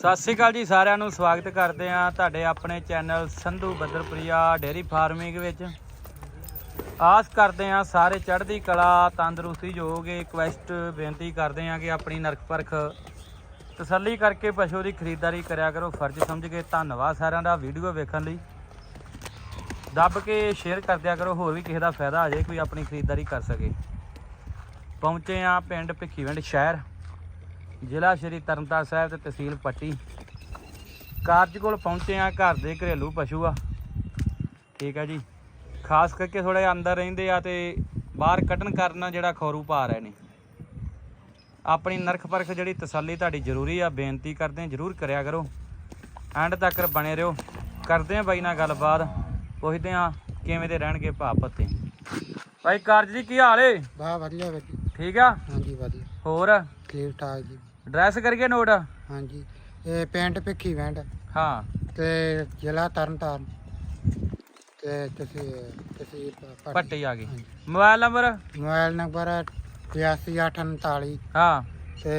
ਸਤਿ ਸ਼੍ਰੀ ਅਕਾਲ ਜੀ, ਸਾਰਿਆਂ ਨੂੰ ਸਵਾਗਤ ਕਰਦੇ ਆ ਤੁਹਾਡੇ ਆਪਣੇ ਚੈਨਲ ਸੰਧੂ ਬੱਦਰਪ੍ਰਿਆ ਡੇਰੀ ਫਾਰਮਿੰਗ ਵਿੱਚ। ਆਸ ਕਰਦੇ ਆ ਸਾਰੇ ਚੜ੍ਹਦੀ ਕਲਾ, ਤੰਦਰੁਸਤੀ ਜੋਗੇ ਰਿਕਵੈਸਟ ਬੇਨਤੀ ਕਰਦੇ ਆ ਕਿ ਆਪਣੀ ਨਰਕ ਪਰਖ ਤਸੱਲੀ ਕਰਕੇ ਪਸ਼ੂ ਦੀ ਖਰੀਦਦਾਰੀ ਕਰਿਆ ਕਰੋ। ਫਰਜ਼ ਸਮਝ ਕੇ ਧੰਨਵਾਦ ਸਾਰਿਆਂ ਦਾ ਵੀਡੀਓ ਵੇਖਣ ਲਈ। ਦੱਬ ਕੇ ਸ਼ੇਅਰ ਕਰਦਿਆ ਕਰੋ, ਹੋਰ ਵੀ ਕਿਸੇ ਦਾ ਫਾਇਦਾ ਆ ਜਾਏ ਕੋਈ ਆਪਣੀ ਖਰੀਦਦਾਰੀ ਕਰ ਸਕੇ। ਪਹੁੰਚੇ ਆ ਪਿੰਡ ਭਿੱਖੀਵਿੰਡ ਸ਼ਹਿਰ। ਜ਼ਿਲ੍ਹਾ ਸ਼੍ਰੀ ਤਰਨਤਾਰਨ ਸਾਹਿਬ ਤੇ ਤਹਿਸੀਲ ਪੱਟੀ। ਕਾਰਜ ਕੋਲ ਪਹੁੰਚੇ ਆ ਘਰ ਦੇ ਘਰੇਲੂ ਪਸ਼ੂ ਆ। ਠੀਕ ਆ ਜੀ। ਖਾਸ ਕਰਕੇ ਥੋੜੇ ਅੰਦਰ ਰਹਿੰਦੇ ਆ ਤੇ ਬਾਹਰ ਕੱਢਣ ਕਾਰਨ ਜਿਹੜਾ ਖੌਰੂ ਪਾ ਰਹੇ ਨੇ। ਆਪਣੀ ਨਰਖ ਪਰਖ ਜਿਹੜੀ ਤਸੱਲੀ ਤੁਹਾਡੀ ਜ਼ਰੂਰੀ ਆ ਬੇਨਤੀ ਕਰਦੇ ਆ ਜਰੂਰ ਕਰਿਆ ਕਰੋ। ਐਂਡ ਤੱਕ ਬਣੇ ਰਹੋ। ਕਰਦੇ ਆ ਬਾਈ ਨਾਲ ਗੱਲਬਾਤ। ਪੁੱਛਦੇ ਆ ਕਿਵੇਂ ਦੇ ਰਹਿਣਗੇ ਭਾ ਪੱਤੇ। ਬਾਈ ਕਾਰਜ ਜੀ ਕੀ ਹਾਲ ਏ? ਬਾ ਵਧੀਆ ਜੀ। ਠੀਕ ਆ? ਹਾਂਜੀ ਵਧੀਆ। ਹੋਰ? ਠੀਕ ਠਾਕ ਜੀ। ਡਰੈਸ ਕਰਕੇ ਨੋਟ? ਹਾਂਜੀ। ਇਹ ਪਿੰਡ ਭਿੱਖੀ ਵੈਂਡ ਹਾਂ। ਤੇ ਜ਼ਿਲ੍ਹਾ ਤਰਨਤਾਰਨ। ਤੇ ਤੁਸੀਂ ਤੁਸੀਂ ਪੱਟੀ ਆ ਗਈ। ਹਾਂਜੀ। ਮੋਬਾਈਲ ਨੰਬਰ ਮੋਬਾਈਲ ਨੰਬਰ 8248 ਹਾਂ। ਤੇ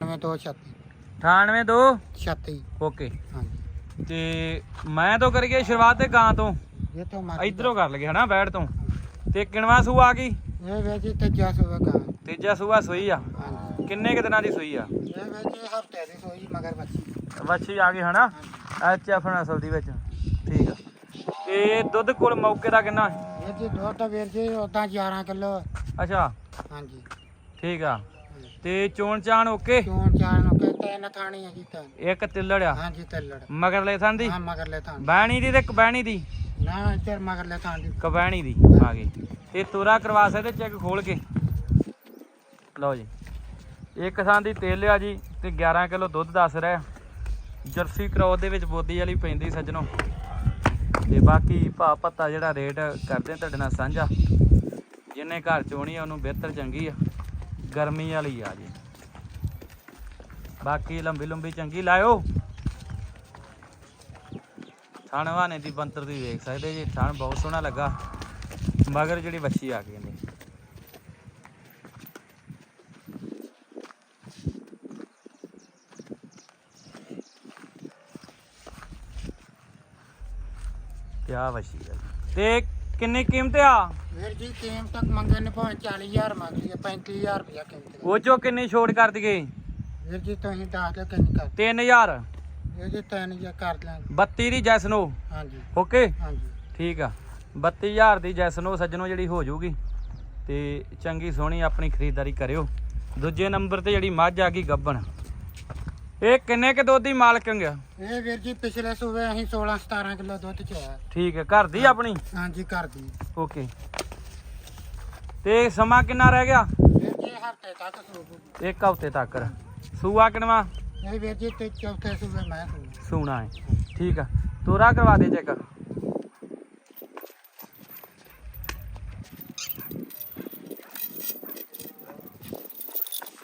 9236 982 36 ਓਕੇ। ਹਾਂਜੀ। ਤੇ ਮੈਂ ਤੋਂ ਕਰੀਏ ਸ਼ੁਰੂਆਤ ਤੇ ਗਾਂ ਤੋਂ। ਇਹ ਤੋਂ ਮਾਰੀ ਇਧਰੋਂ ਕਰ ਲਗੇ ਹਨਾ ਬੈੜ ਤੋਂ। ਤੇ ਕਿਣਵਾ ਸੂ ਆ ਗਈ? ਇਹ ਵੇ ਜੀ ਤੀਜਾ ਸੂਆ ਗਾ। ਤੀਜਾ ਸੂਆ ਸੂਈ ਆ। ਹਾਂਜੀ। ਕਿੰਨੇ ਕੁ ਦਿਨਾਂ ਦੀ ਸੂਈ ਆ? ਇਹ ਵੇ ਜੀ ਹਫ਼ਤੇ ਦੀ ਸੋਈ ਮਗਰ ਬੱਚੀ ਵੱਛੀ ਆ ਗਈ ਹਨਾ? ਐਚ ਐਫ ਨਸਲ ਦੀ ਵਿੱਚ। ਠੀਕ ਆ। ਤੇ ਦੁੱਧ ਕੋਲ ਮੌਕੇ ਦਾ ਕਿੰਨਾ? ਇਹ ਜੀ ਦੁੱਧ ਵੀਰ ਜੀ ਉਦਾਂ 11 ਕਿਲੋ। ਅੱਛਾ। ਹਾਂਜੀ। ਠੀਕ ਆ। ਤੇ ਚੋਣ ਚਾਣ ਓਕੇ? ਚੋਣ ਚਾਣ ਨੂੰ ਕਿ ਤਿੰਨ ਥਾਣੀ ਹੈ ਜੀ ਤਿੰਨ। ਇੱਕ ਤਿੱਲੜ ਆ? ਹਾਂਜੀ ਤੇਲੜ। ਮਗਰਲੇ ਥਾਂ ਦੀ? ਹਾਂ ਮਗਰਲੇ ਥਾਂ ਬੈਣੀ ਦੀ ਤੇ ਕਬੈਣੀ ਦੀ? ਨਾ ਇੱਧਰ ਮਗਰਲੇ ਥਾਂ ਦੀ। ਕਬੈਣੀ ਦੀ ਆ ਗਈ। ਤੇ ਤੁਰਾ ਕਰਵਾ ਸਕਦੇ ਚੈੱਕ ਖੋਲ ਕੇ? ਲਓ ਜੀ। ਇੱਕ ਥਾਂ ਦੀ ਤੇਲ ਆ ਜੀ ਤੇ 11 ਕਿਲੋ ਦੁੱਧ ਦੱਸ ਰਿਹਾ। ਜਰਸੀ ਕਰੋਸ ਦੇ ਵਿੱਚ ਬੋਦੀ ਵਾਲੀ ਪੈਂਦੀ ਸੱਜਣੋ। ਤੇ ਬਾਕੀ ਭਾ ਪੱਤਾ ਜਿਹੜਾ ਰੇਟ ਕਰਦੇ ਤੁਹਾਡੇ ਨਾਲ ਸਾਂਝਾ। ਜਿਹਨੇ ਘਰ ਚੋਣੀ ਆ, ਉਹਨੂੰ ਬਿਹਤਰ ਚੰਗੀ ਆ। ਗਰਮੀ ਵਾਲੀ ਆ ਜੀ। ਬਾਕੀ ਲੰਬੀ ਲੰਬੀ ਚੰਗੀ ਲਾਇਓ। ਥਣ ਵਾਨੇ ਦੀ ਬੰਤਰ ਦੀ ਵੇਖ ਸਕਦੇ ਜੀ, ਥਣ ਬਹੁਤ ਸੋਹਣਾ ਲੱਗਾ। ਮਗਰ ਜਿਹੜੀ ਵੱਛੀ ਆ ਗਈ ਨੇ ਤੇ ਆ ਵੱਛੀ ਆ ਜੀ। ਤੇ ਕਿੰਨੀ ਕੀਮਤ ਆ? ਵੀਰ ਜੀ ਕੀਮਤ ਤੱਕ ਮੰਗੇ ਨੇ ਭਾਵੇਂ 40000 ਮੰਗਦੀ ਹੈ 35000 ਰੁਪਇਆ ਕੀਮਤ। ਉਹ ਚੋਂ ਕਿੰਨੀ ਛੋਟ ਕਰ ਦਈਏ? ਵੀਰ ਜੀ ਤੁਸੀਂ ਦੱਸ ਦਿਓ ਕਿੰਨੀ ਕਰ 3000 ਵੀਰ ਜੀ 3000 ਕਰ ਲਾਂਗੇ 32 ਦੀ ਜੈਸਨੋ ਹਾਂਜੀ। ਓਕੇ? ਹਾਂਜੀ। ਠੀਕ ਆ। 32000 ਦੀ ਜੈਸਨੋ ਸੱਜਣੋ ਜਿਹੜੀ ਹੋ ਜਾਊਗੀ। ਤੇ ਚੰਗੀ ਸੋਹਣੀ ਆਪਣੀ ਖਰੀਦਦਾਰੀ ਕਰਿਓ। ਦੂਜੇ ਨੰਬਰ ਤੇ ਜਿਹੜੀ ਮੱਝ ਆ ਗਈ ਗੱਬਣ। ਇਹ ਕਿੰਨੇ ਕੇ ਦੁੱਧ ਦੀ ਮਾਲਕੰਗ ਆ? ਇਹ ਵੀਰ ਜੀ ਪਿਛਲੇ ਸੂਬੇ ਅਸੀਂ 16 17 ਕਿਲੋ ਦੁੱਧ ਚ ਆਇਆ। ਠੀਕ ਹੈ ਘਰ ਦੀ ਆਪਣੀ? ਹਾਂਜੀ ਕਰਦੀ ਓਕੇ ਤੇ ਸਮਾਂ ਕਿੰਨਾ ਰਹਿ ਗਿਆ? ਵੀਰ ਜੀ ਹਫ਼ਤੇ ਤੱਕ ਸੂਬੂ ਇੱਕ ਹਫ਼ਤੇ ਤੱਕ। ਸੂਆ ਕਿਨਵਾ ਇਹ ਵੀਰ ਜੀ ਤੇ ਚੌਥੇ ਸੂਬੇ ਮੈਂ ਸੂਣਾ ਹੈ। ਠੀਕ ਆ। ਤੋਰਾ ਕਰਵਾ ਦੇ ਚੈੱਕ।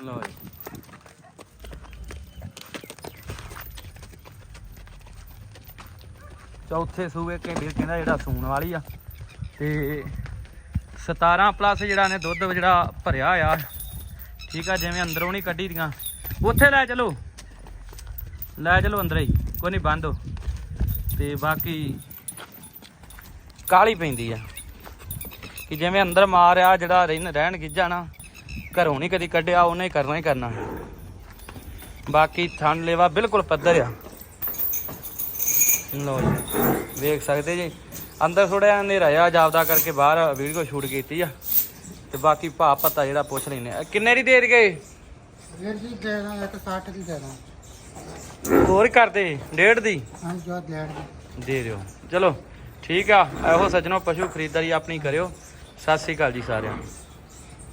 ਲਓ ਜੀ। ਚੌਥੇ ਸੂਏ ਕਹਿੰਦੇ ਕਹਿੰਦਾ ਜਿਹੜਾ ਸੂਣ ਵਾਲੀ ਆ। ਤੇ 17 ਪਲੱਸ ਜਿਹੜਾ ਨੇ ਦੁੱਧ ਜਿਹੜਾ ਭਰਿਆ ਆ, ਠੀਕ ਆ, ਜਿਵੇਂ ਅੰਦਰੋਂ ਨਹੀਂ ਕੱਢੀ ਦੀਆਂ। ਉੱਥੇ ਲੈ ਚਲੋ। ਲੈ ਚਲੋ ਅੰਦਰ ਹੀ, ਕੋਈ ਨਹੀਂ ਬੰਦੋ ਹੋ। ਤੇ ਬਾਕੀ ਕਾਲੀ ਪੈਂਦੀ ਆ। ਕਿ ਜਿਵੇਂ ਅੰਦਰ ਮਾਰ ਆ, ਜਿਹੜਾ ਰਹਿਣ ਰਹਿਣ ਗਿੱਜਾ ਨਾ, ਘਰੋਂ ਨਹੀਂ ਕਦੀ ਕੱਢਿਆ, ਉਹਨੇ ਕਰਨਾ ਹੀ ਕਰਨਾ। ਬਾਕੀ ਥਣ ਲੇਵਾ ਬਿਲਕੁਲ ਪੱਧਰ ਆ। ਲੋ ਜੀ ਵੇਖ ਸਕਦੇ ਜੀ। ਅੰਦਰ ਥੋੜਾ ਹਨੇਰਾ ਆ ਜਾਪਦਾ ਕਰਕੇ ਬਾਹਰ ਵੀਡੀਓ ਸ਼ੂਟ ਕੀਤੀ ਆ। ਤੇ ਬਾਕੀ ਭਾ ਪਤਾ ਜਿਹੜਾ ਪੁੱਛ ਲੈਨੇ ਆ। ਕਿੰਨੇ ਦੀ ਦੇ ਗਏ ਵੀਰ ਜੀ ਦੇ ਦਾਂ ਇੱਕ 60 ਦੀ ਦੇ ਦਾਂ ਹੋਰ ਕਰਦੇ? ਡੇਢ ਜੋ ਦੀ। ਦੇ ਦਿਓ। ਚਲੋ ਠੀਕ ਆ। ਇਹੋ ਸੱਜਣੋ ਪਸ਼ੂ ਖਰੀਦਦਾਰੀ ਆਪਣੀ ਕਰਿਓ। ਸਤਿ ਸ੍ਰੀ ਅਕਾਲ ਜੀ ਸਾਰਿਆਂ ਨੂੰ।